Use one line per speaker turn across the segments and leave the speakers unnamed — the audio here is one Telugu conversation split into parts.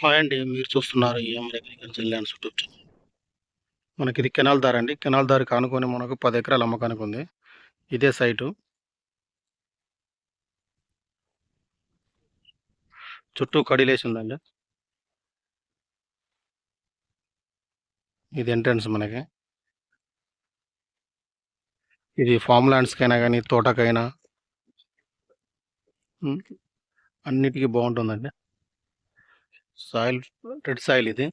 హాయ్ అండి మీరు చూస్తున్నారు EMR agriculture lands YouTube channel. మనకి ఇది కెనాల్ దారి అండి. కెనాల్ దారి కానుకొని మనకు పది ఎకరాల అమ్మకానికి ఉంది. ఇదే సైటు. చుట్టూ కడిలేసి ఉందండి. ఇది ఎంట్రన్స్ మనకి. ఇది ఫామ్ ల్యాండ్స్కైనా కానీ తోటకైనా అన్నిటికీ బాగుంటుందండి. సాయిల్ రెడ్ సాయిల్ ఇది.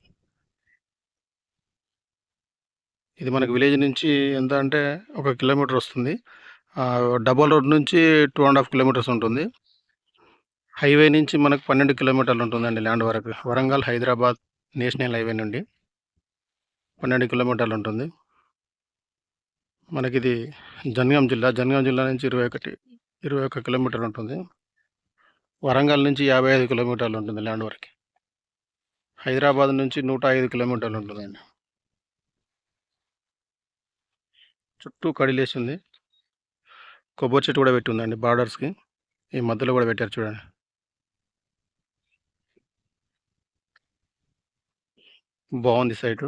ఇది మనకి విలేజ్ నుంచి ఎంత అంటే ఒక కిలోమీటర్ వస్తుంది. డబల్ రోడ్ నుంచి టూ అండ్ హాఫ్ కిలోమీటర్స్ ఉంటుంది. హైవే నుంచి మనకు పన్నెండు కిలోమీటర్లు ఉంటుందండి ల్యాండ్ వరకు. వరంగల్ హైదరాబాద్ నేషనల్ హైవే నుండి పన్నెండు కిలోమీటర్లు ఉంటుంది. మనకి ఇది జనగాం జిల్లా జనగాం జిల్లా నుంచి ఇరవై ఒకటి ఇరవై ఒక్క కిలోమీటర్లు ఉంటుంది. వరంగల్ నుంచి యాభై ఐదు కిలోమీటర్లు ఉంటుంది ల్యాండ్ వరకు. హైదరాబాద్ నుంచి నూట ఐదు కిలోమీటర్లు ఉంటుందండి. చుట్టూ కడిలేసి ఉంది కొబ్బరి చెట్టు కూడా పెట్టి ఉందండి బార్డర్స్కి. ఈ మధ్యలో కూడా పెట్టారు చూడండి. బాగుంది సైటు.